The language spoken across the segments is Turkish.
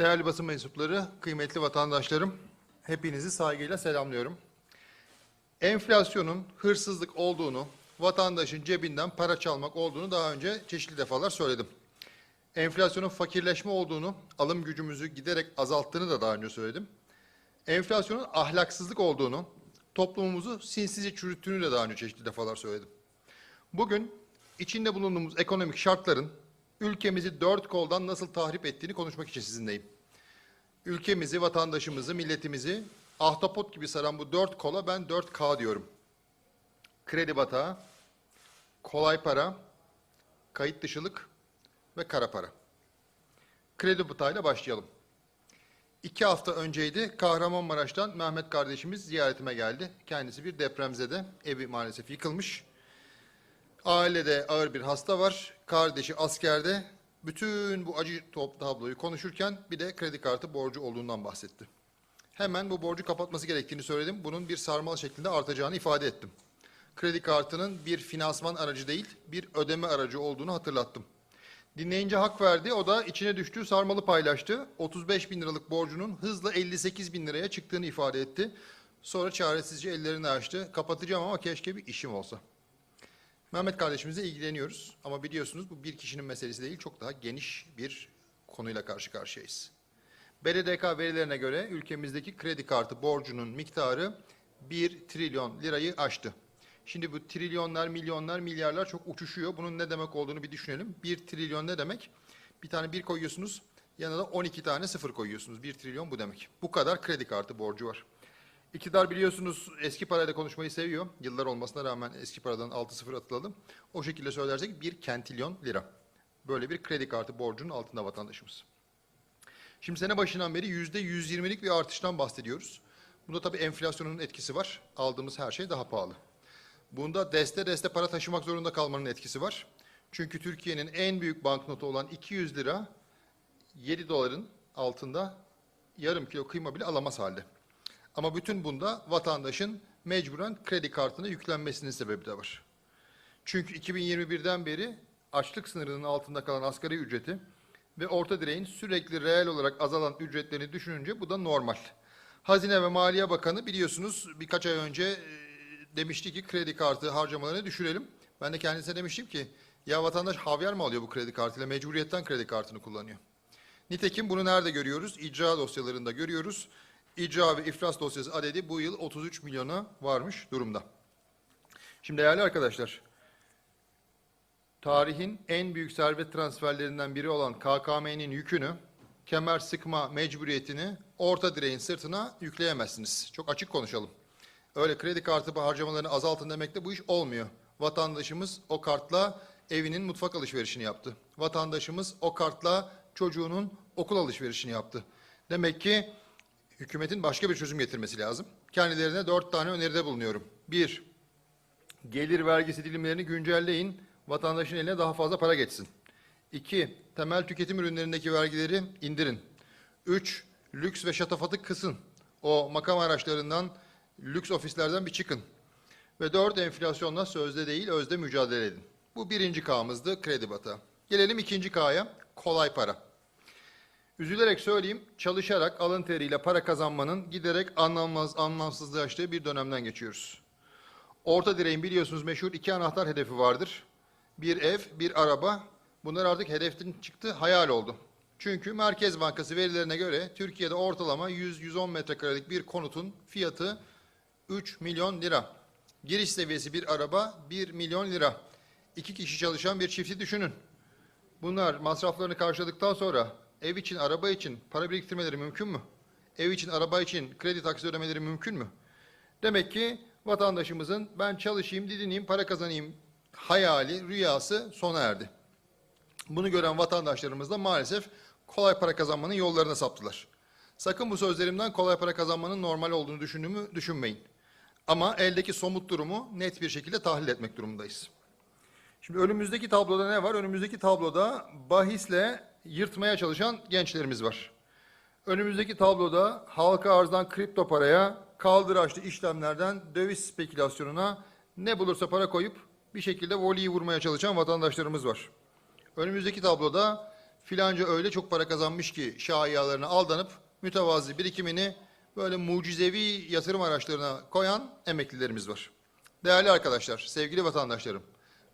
Değerli basın mensupları, kıymetli vatandaşlarım, hepinizi saygıyla selamlıyorum. Enflasyonun hırsızlık olduğunu, vatandaşın cebinden para çalmak olduğunu daha önce çeşitli defalar söyledim. Enflasyonun fakirleşme olduğunu, alım gücümüzü giderek azalttığını da daha önce söyledim. Enflasyonun ahlaksızlık olduğunu, toplumumuzu sinsizce çürüttüğünü de daha önce çeşitli defalar söyledim. Bugün içinde bulunduğumuz ekonomik şartların ülkemizi dört koldan nasıl tahrip ettiğini konuşmak için sizinleyim. Ülkemizi, vatandaşımızı, milletimizi ahtapot gibi saran bu dört kola ben 4K diyorum. Kredi batağı, kolay para, kayıt dışılık ve kara para. Kredi batağıyla başlayalım. İki hafta önceydi Kahramanmaraş'tan Mehmet kardeşimiz ziyaretime geldi. Kendisi bir depremzede, evi maalesef yıkılmış. Ailede ağır bir hasta var. Kardeşi askerde. Bütün bu acı top tabloyu konuşurken bir de kredi kartı borcu olduğundan bahsetti. Hemen bu borcu kapatması gerektiğini söyledim. Bunun bir sarmal şeklinde artacağını ifade ettim. Kredi kartının bir finansman aracı değil, bir ödeme aracı olduğunu hatırlattım. Dinleyince hak verdi. O da içine düştüğü sarmalı paylaştı. 35 bin liralık borcunun hızla 58 bin liraya çıktığını ifade etti. Sonra çaresizce ellerini açtı. Kapatacağım ama keşke bir işim olsa. Mehmet kardeşimizle ilgileniyoruz ama biliyorsunuz bu bir kişinin meselesi değil, çok daha geniş bir konuyla karşı karşıyayız. BDDK verilerine göre ülkemizdeki kredi kartı borcunun miktarı 1 trilyon lirayı aştı. Şimdi bu trilyonlar, milyonlar, milyarlar çok uçuşuyor. Bunun ne demek olduğunu bir düşünelim. 1 trilyon ne demek? Bir tane bir koyuyorsunuz, yanına da 12 tane sıfır koyuyorsunuz. 1 trilyon bu demek. Bu kadar kredi kartı borcu var. İktidar biliyorsunuz eski parayla konuşmayı seviyor. Yıllar olmasına rağmen eski paradan 6-0 atılalım. O şekilde söylersek bir kentilyon lira. Böyle bir kredi kartı borcunun altında vatandaşımız. Şimdi sene başından beri yüzde 120'lik bir artıştan bahsediyoruz. Bunda tabii enflasyonun etkisi var. Aldığımız her şey daha pahalı. Bunda deste deste para taşımak zorunda kalmanın etkisi var. Çünkü Türkiye'nin en büyük banknotu olan 200 lira 7 doların altında yarım kilo kıyma bile alamaz halde. Ama bütün bunda vatandaşın mecburen kredi kartına yüklenmesinin sebebi de var. Çünkü 2021'den beri açlık sınırının altında kalan asgari ücreti ve orta direğin sürekli reel olarak azalan ücretlerini düşününce bu da normal. Hazine ve Maliye Bakanı biliyorsunuz birkaç ay önce e, demişti ki kredi kartı harcamalarını düşürelim. Ben de kendisine demiştim ki ya vatandaş havyar mı alıyor bu kredi kartıyla mecburiyetten kredi kartını kullanıyor. Nitekim bunu nerede görüyoruz? İcra dosyalarında görüyoruz. İcra ve iflas dosyası adedi bu yıl 33 milyona varmış durumda. Şimdi değerli arkadaşlar, tarihin en büyük servet transferlerinden biri olan KKM'nin yükünü, kemer sıkma mecburiyetini orta direğin sırtına yükleyemezsiniz. Çok açık konuşalım. Öyle kredi kartı harcamalarını azaltın demekle bu iş olmuyor. Vatandaşımız o kartla evinin mutfak alışverişini yaptı. Vatandaşımız o kartla çocuğunun okul alışverişini yaptı. Demek ki hükümetin başka bir çözüm getirmesi lazım. Kendilerine dört tane öneride bulunuyorum. Bir, gelir vergisi dilimlerini güncelleyin, vatandaşın eline daha fazla para geçsin. İki, temel tüketim ürünlerindeki vergileri indirin. Üç, lüks ve şatafatı kısın. O makam araçlarından, lüks ofislerden bir çıkın. Ve dört, enflasyonla sözde değil, özde mücadele edin. Bu birinci K'mızdı, kredi batağı. Gelelim ikinci K'ya, kolay para. Üzülerek söyleyeyim, çalışarak alın teriyle para kazanmanın giderek anlamaz, anlamsızlaştığı bir dönemden geçiyoruz. Orta direğin biliyorsunuz meşhur iki anahtar hedefi vardır. Bir ev, bir araba. Bunlar artık hedeften çıktı, hayal oldu. Çünkü Merkez Bankası verilerine göre Türkiye'de ortalama 100-110 metrekarelik bir konutun fiyatı 3 milyon lira. Giriş seviyesi bir araba 1 milyon lira. İki kişi çalışan bir çifti düşünün. Bunlar masraflarını karşıladıktan sonra ev için, araba için para biriktirmeleri mümkün mü? Ev için, araba için kredi taksi ödemeleri mümkün mü? Demek ki vatandaşımızın ben çalışayım, didineyim, para kazanayım hayali, rüyası sona erdi. Bunu gören vatandaşlarımız da maalesef kolay para kazanmanın yollarına saptılar. Sakın bu sözlerimden kolay para kazanmanın normal olduğunu düşündüğümü düşünmeyin. Ama eldeki somut durumu net bir şekilde tahlil etmek durumundayız. Şimdi önümüzdeki tabloda ne var? Önümüzdeki tabloda bahisle yırtmaya çalışan gençlerimiz var. Önümüzdeki tabloda halka arzdan kripto paraya, kaldıraçlı işlemlerden döviz spekülasyonuna ne bulursa para koyup bir şekilde voleyi vurmaya çalışan vatandaşlarımız var. Önümüzdeki tabloda Filanca öyle çok para kazanmış ki şayialarına aldanıp mütevazi birikimini böyle mucizevi yatırım araçlarına koyan emeklilerimiz var. Değerli arkadaşlar, sevgili vatandaşlarım,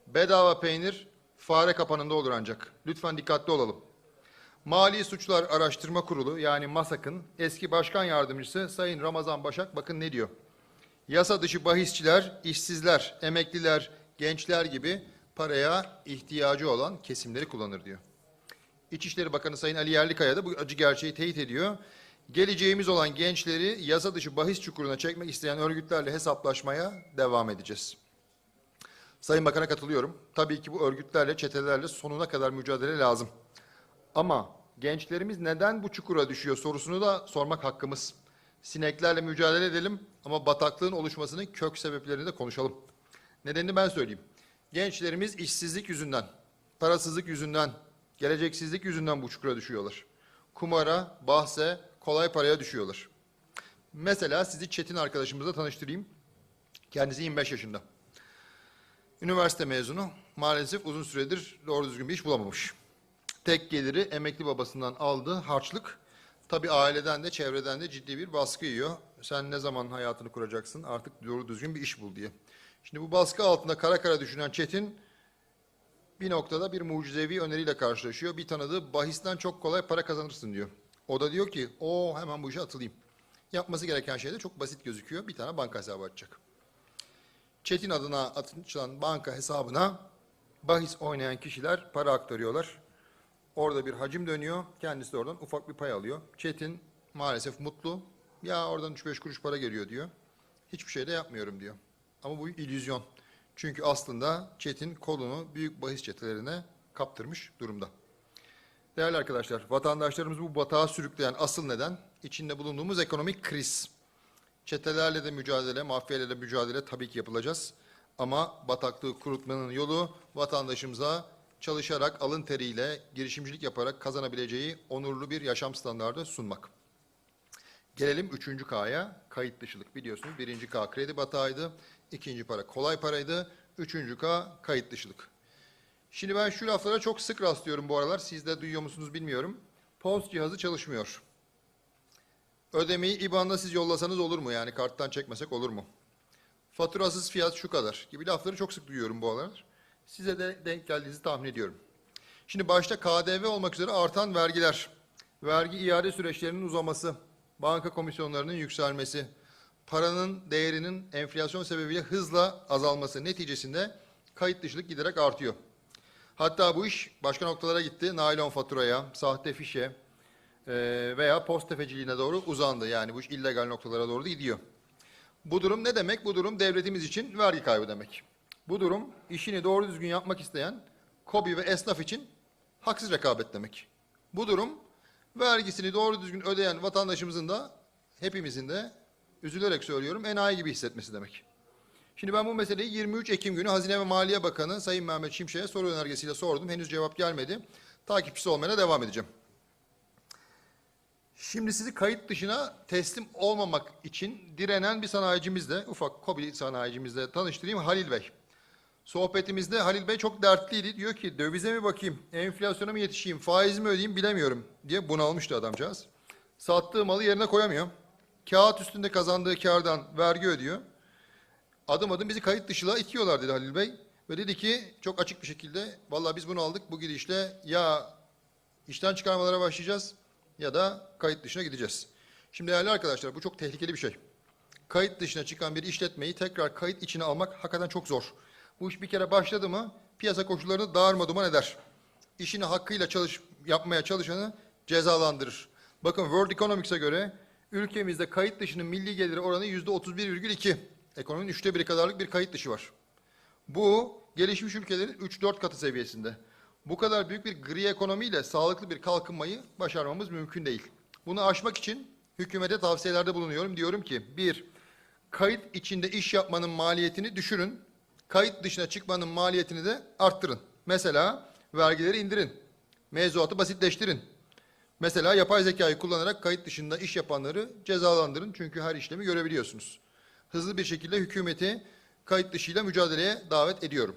bedava peynir fare kapanında olur ancak. Lütfen dikkatli olalım. Mali Suçlar Araştırma Kurulu yani MASAK'ın eski başkan yardımcısı Sayın Ramazan Başak bakın ne diyor. Yasa dışı bahisçiler, işsizler, emekliler, gençler gibi paraya ihtiyacı olan kesimleri kullanır diyor. İçişleri Bakanı Sayın Ali Yerlikaya da bu acı gerçeği teyit ediyor. Geleceğimiz olan gençleri yasa dışı bahis çukuruna çekmek isteyen örgütlerle hesaplaşmaya devam edeceğiz. Sayın Bakan'a katılıyorum. Tabii ki bu örgütlerle, çetelerle sonuna kadar mücadele lazım. Ama gençlerimiz neden bu çukura düşüyor sorusunu da sormak hakkımız. Sineklerle mücadele edelim ama bataklığın oluşmasının kök sebeplerini de konuşalım. Nedenini ben söyleyeyim. Gençlerimiz işsizlik yüzünden, parasızlık yüzünden, geleceksizlik yüzünden bu çukura düşüyorlar. Kumara, bahse, kolay paraya düşüyorlar. Mesela sizi Çetin arkadaşımızla tanıştırayım. Kendisi 25 yaşında. Üniversite mezunu. Maalesef uzun süredir doğru düzgün bir iş bulamamış. Tek geliri emekli babasından aldığı harçlık. Tabii aileden de çevreden de ciddi bir baskı yiyor. Sen ne zaman hayatını kuracaksın artık doğru düzgün bir iş bul diye. Şimdi bu baskı altında kara kara düşünen Çetin bir noktada bir mucizevi öneriyle karşılaşıyor. Bir tanıdığı bahisten çok kolay para kazanırsın diyor. O da diyor ki o hemen bu işe atılayım. Yapması gereken şey de çok basit gözüküyor. Bir tane banka hesabı açacak. Çetin adına açılan banka hesabına bahis oynayan kişiler para aktarıyorlar. Orada bir hacim dönüyor. Kendisi de oradan ufak bir pay alıyor. Çetin maalesef mutlu. Ya oradan 3-5 kuruş para geliyor diyor. Hiçbir şey de yapmıyorum diyor. Ama bu illüzyon. Çünkü aslında Çetin kolunu büyük bahis çetelerine kaptırmış durumda. Değerli arkadaşlar, vatandaşlarımız bu batağa sürükleyen asıl neden içinde bulunduğumuz ekonomik kriz. Çetelerle de mücadele, mafyayla da mücadele tabii ki yapılacağız. Ama bataklığı kurutmanın yolu vatandaşımıza çalışarak, alın teriyle, girişimcilik yaparak kazanabileceği onurlu bir yaşam standardı sunmak. Gelelim üçüncü K'ya, kayıt dışılık. Biliyorsunuz birinci K kredi batağıydı, ikinci para kolay paraydı, üçüncü K kayıt dışılık. Şimdi ben şu laflara çok sık rastlıyorum bu aralar. Siz de duyuyor musunuz bilmiyorum. Post cihazı çalışmıyor. Ödemeyi IBAN'da siz yollasanız olur mu? Yani karttan çekmesek olur mu? Faturasız fiyat şu kadar gibi lafları çok sık duyuyorum bu aralar. Size de denk geldiğinizi tahmin ediyorum. Şimdi başta KDV olmak üzere artan vergiler, vergi iade süreçlerinin uzaması, banka komisyonlarının yükselmesi, paranın değerinin enflasyon sebebiyle hızla azalması neticesinde kayıt dışılık giderek artıyor. Hatta bu iş başka noktalara gitti. Naylon faturaya, sahte fişe e, veya post tefeciliğine doğru uzandı. Yani bu iş illegal noktalara doğru gidiyor. Bu durum ne demek? Bu durum devletimiz için vergi kaybı demek. Bu durum işini doğru düzgün yapmak isteyen KOBİ ve esnaf için haksız rekabet demek. Bu durum vergisini doğru düzgün ödeyen vatandaşımızın da hepimizin de üzülerek söylüyorum enayi gibi hissetmesi demek. Şimdi ben bu meseleyi 23 Ekim günü Hazine ve Maliye Bakanı Sayın Mehmet Şimşek'e soru önergesiyle sordum. Henüz cevap gelmedi. Takipçisi olmaya devam edeceğim. Şimdi sizi kayıt dışına teslim olmamak için direnen bir sanayicimizle, ufak kobi sanayicimizle tanıştırayım Halil Bey. Sohbetimizde Halil Bey çok dertliydi. Diyor ki dövize mi bakayım, enflasyona mı yetişeyim, faiz mi ödeyeyim bilemiyorum diye bunalmıştı adamcağız. Sattığı malı yerine koyamıyor. Kağıt üstünde kazandığı kardan vergi ödüyor. Adım adım bizi kayıt dışına itiyorlar dedi Halil Bey. Ve dedi ki çok açık bir şekilde vallahi biz bunu aldık bu gidişle ya işten çıkarmalara başlayacağız ya da kayıt dışına gideceğiz. Şimdi değerli arkadaşlar bu çok tehlikeli bir şey. Kayıt dışına çıkan bir işletmeyi tekrar kayıt içine almak hakikaten çok zor. Bu iş bir kere başladı mı piyasa koşullarını dağarma duman eder. İşini hakkıyla çalış, yapmaya çalışanı cezalandırır. Bakın World Economics'e göre ülkemizde kayıt dışının milli geliri oranı yüzde 31,2. Ekonominin üçte biri kadarlık bir kayıt dışı var. Bu gelişmiş ülkelerin 3-4 katı seviyesinde. Bu kadar büyük bir gri ekonomiyle sağlıklı bir kalkınmayı başarmamız mümkün değil. Bunu aşmak için hükümete tavsiyelerde bulunuyorum. Diyorum ki bir, kayıt içinde iş yapmanın maliyetini düşürün. Kayıt dışına çıkmanın maliyetini de arttırın. Mesela vergileri indirin. Mevzuatı basitleştirin. Mesela yapay zekayı kullanarak kayıt dışında iş yapanları cezalandırın. Çünkü her işlemi görebiliyorsunuz. Hızlı bir şekilde hükümeti kayıt dışıyla mücadeleye davet ediyorum.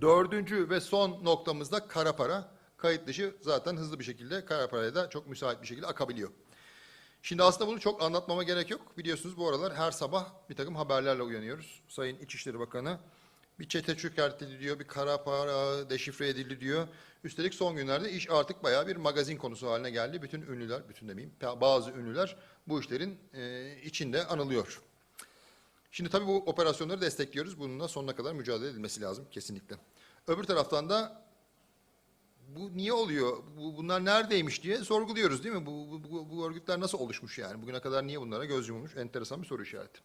Dördüncü ve son noktamızda kara para. Kayıt dışı zaten hızlı bir şekilde kara paraya da çok müsait bir şekilde akabiliyor. Şimdi aslında bunu çok anlatmama gerek yok. Biliyorsunuz bu aralar her sabah bir takım haberlerle uyanıyoruz. Sayın İçişleri Bakanı bir çete çökertildi diyor, bir kara para deşifre edildi diyor. Üstelik son günlerde iş artık bayağı bir magazin konusu haline geldi. Bütün ünlüler, bütün demeyeyim, bazı ünlüler bu işlerin e, içinde anılıyor. Şimdi tabii bu operasyonları destekliyoruz. Bununla sonuna kadar mücadele edilmesi lazım kesinlikle. Öbür taraftan da bu niye oluyor, bu, bunlar neredeymiş diye sorguluyoruz değil mi? Bu, bu, bu, örgütler nasıl oluşmuş yani? Bugüne kadar niye bunlara göz yumulmuş? Enteresan bir soru işareti.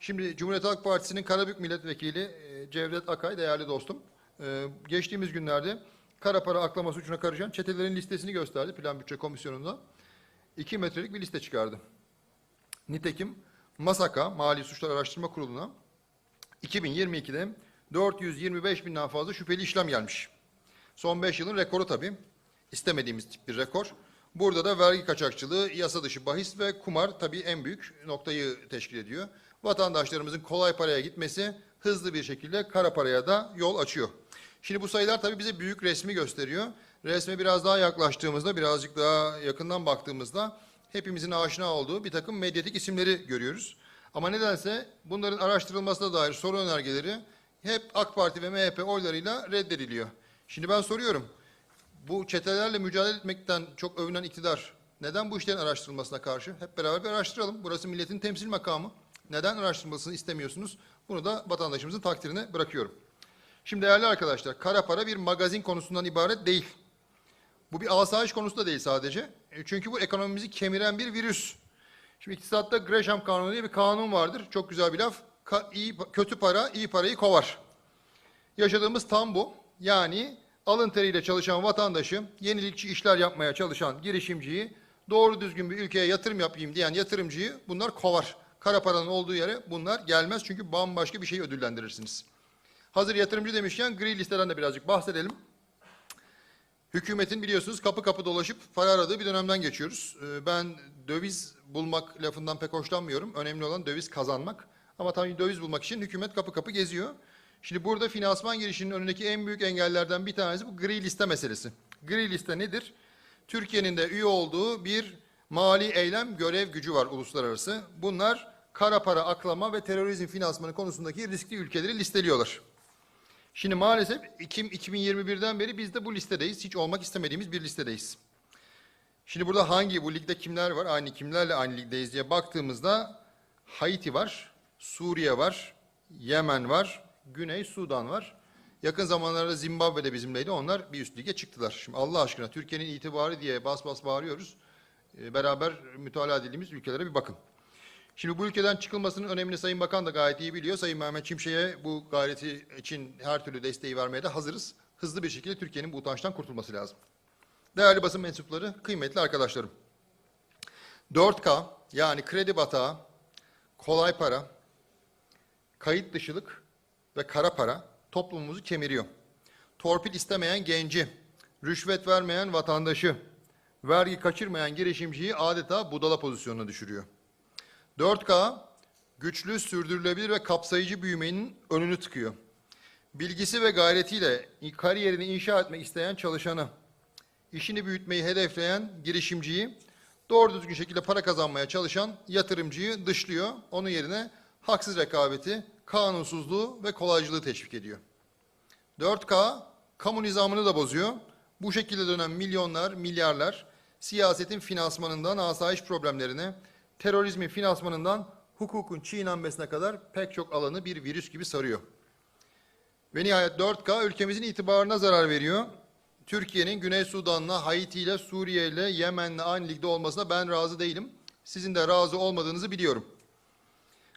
Şimdi Cumhuriyet Halk Partisi'nin Karabük Milletvekili e, Cevdet Akay, değerli dostum, e, geçtiğimiz günlerde kara para aklama suçuna karışan çetelerin listesini gösterdi Plan Bütçe Komisyonu'nda. 2 metrelik bir liste çıkardı. Nitekim MASAK'a, Mali Suçlar Araştırma Kurulu'na 2022'de 425 binden fazla şüpheli işlem gelmiş. Son 5 yılın rekoru tabii. İstemediğimiz tip bir rekor. Burada da vergi kaçakçılığı, yasa dışı bahis ve kumar tabii en büyük noktayı teşkil ediyor. Vatandaşlarımızın kolay paraya gitmesi hızlı bir şekilde kara paraya da yol açıyor. Şimdi bu sayılar tabii bize büyük resmi gösteriyor. Resme biraz daha yaklaştığımızda, birazcık daha yakından baktığımızda hepimizin aşina olduğu bir takım medyatik isimleri görüyoruz. Ama nedense bunların araştırılmasına dair soru önergeleri hep AK Parti ve MHP oylarıyla reddediliyor. Şimdi ben soruyorum, bu çetelerle mücadele etmekten çok övünen iktidar neden bu işlerin araştırılmasına karşı? Hep beraber bir araştıralım. Burası milletin temsil makamı. Neden araştırılmasını istemiyorsunuz? Bunu da vatandaşımızın takdirine bırakıyorum. Şimdi değerli arkadaşlar, kara para bir magazin konusundan ibaret değil. Bu bir asayiş konusu da değil sadece. E, Çünkü bu ekonomimizi kemiren bir virüs. Şimdi iktisatta Gresham Kanunu diye bir kanun vardır. Çok güzel bir laf. Ka- iyi, kötü para iyi parayı kovar. Yaşadığımız tam bu. Yani alın teriyle çalışan vatandaşı, yenilikçi işler yapmaya çalışan girişimciyi, doğru düzgün bir ülkeye yatırım yapayım diyen yatırımcıyı bunlar kovar. Kara paranın olduğu yere bunlar gelmez çünkü bambaşka bir şey ödüllendirirsiniz. Hazır yatırımcı demişken gri listeden de birazcık bahsedelim. Hükümetin biliyorsunuz kapı kapı dolaşıp para aradığı bir dönemden geçiyoruz. Ee, Ben döviz bulmak lafından pek hoşlanmıyorum. Önemli olan döviz kazanmak. Ama tabii döviz bulmak için hükümet kapı kapı geziyor. Şimdi burada finansman girişinin önündeki en büyük engellerden bir tanesi bu gri liste meselesi. Gri liste nedir? Türkiye'nin de üye olduğu bir mali eylem görev gücü var uluslararası. Bunlar kara para aklama ve terörizm finansmanı konusundaki riskli ülkeleri listeliyorlar. Şimdi maalesef Ekim 2021'den beri biz de bu listedeyiz. Hiç olmak istemediğimiz bir listedeyiz. Şimdi burada hangi, bu ligde kimler var, aynı kimlerle aynı ligdeyiz diye baktığımızda Haiti var, Suriye var, Yemen var, Güney Sudan var. Yakın zamanlarda Zimbabwe de bizimleydi. Onlar bir üst lige çıktılar. Şimdi Allah aşkına Türkiye'nin itibarı diye bas bas bağırıyoruz. Ee, Beraber mütalaa edildiğimiz ülkelere bir bakın. Şimdi bu ülkeden çıkılmasının önemini Sayın Bakan da gayet iyi biliyor. Sayın Mehmet Çimşek'e bu gayreti için her türlü desteği vermeye de hazırız. Hızlı bir şekilde Türkiye'nin bu utançtan kurtulması lazım. Değerli basın mensupları, kıymetli arkadaşlarım. 4K yani kredi batağı, kolay para, kayıt dışılık ve kara para toplumumuzu kemiriyor. Torpil istemeyen genci, rüşvet vermeyen vatandaşı, vergi kaçırmayan girişimciyi adeta budala pozisyonuna düşürüyor. 4K güçlü, sürdürülebilir ve kapsayıcı büyümenin önünü tıkıyor. Bilgisi ve gayretiyle kariyerini inşa etmek isteyen çalışanı, işini büyütmeyi hedefleyen girişimciyi, doğru düzgün şekilde para kazanmaya çalışan yatırımcıyı dışlıyor. Onun yerine haksız rekabeti, kanunsuzluğu ve kolaycılığı teşvik ediyor. 4K kamu nizamını da bozuyor. Bu şekilde dönen milyonlar, milyarlar siyasetin finansmanından asayiş problemlerine, terörizmin finansmanından hukukun çiğnenmesine kadar pek çok alanı bir virüs gibi sarıyor. Ve nihayet 4K ülkemizin itibarına zarar veriyor. Türkiye'nin Güney Sudan'la, Haiti ile, Suriye ile, Yemen'le aynı ligde olmasına ben razı değilim. Sizin de razı olmadığınızı biliyorum.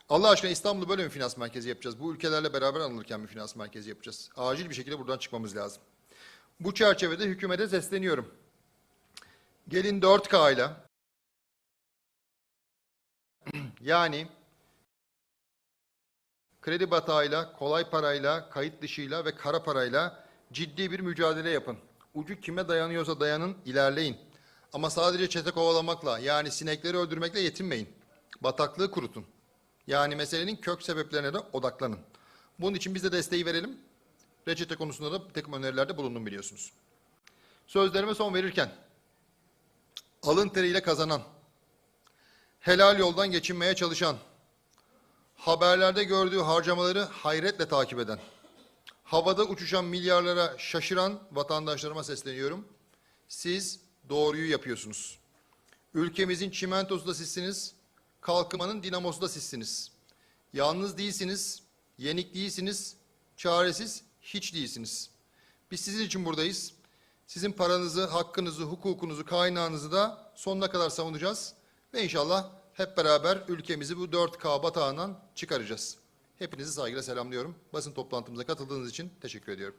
Allah aşkına İstanbul'u böyle bir finans merkezi yapacağız. Bu ülkelerle beraber anılırken bir finans merkezi yapacağız. Acil bir şekilde buradan çıkmamız lazım. Bu çerçevede hükümete sesleniyorum. Gelin 4K ile yani kredi batağıyla, kolay parayla, kayıt dışıyla ve kara parayla ciddi bir mücadele yapın. Ucu kime dayanıyorsa dayanın, ilerleyin. Ama sadece çete kovalamakla, yani sinekleri öldürmekle yetinmeyin. Bataklığı kurutun. Yani meselenin kök sebeplerine de odaklanın. Bunun için biz de desteği verelim. Reçete konusunda da takım önerilerde bulundum biliyorsunuz. Sözlerime son verirken, alın teriyle kazanan, helal yoldan geçinmeye çalışan, haberlerde gördüğü harcamaları hayretle takip eden, havada uçuşan milyarlara şaşıran vatandaşlarıma sesleniyorum. Siz doğruyu yapıyorsunuz. Ülkemizin çimentosu da sizsiniz, kalkınmanın dinamosu da sizsiniz. Yalnız değilsiniz, yenik değilsiniz, çaresiz hiç değilsiniz. Biz sizin için buradayız. Sizin paranızı, hakkınızı, hukukunuzu, kaynağınızı da sonuna kadar savunacağız. Ve inşallah hep beraber ülkemizi bu 4K batağından çıkaracağız. Hepinizi saygıyla selamlıyorum. Basın toplantımıza katıldığınız için teşekkür ediyorum.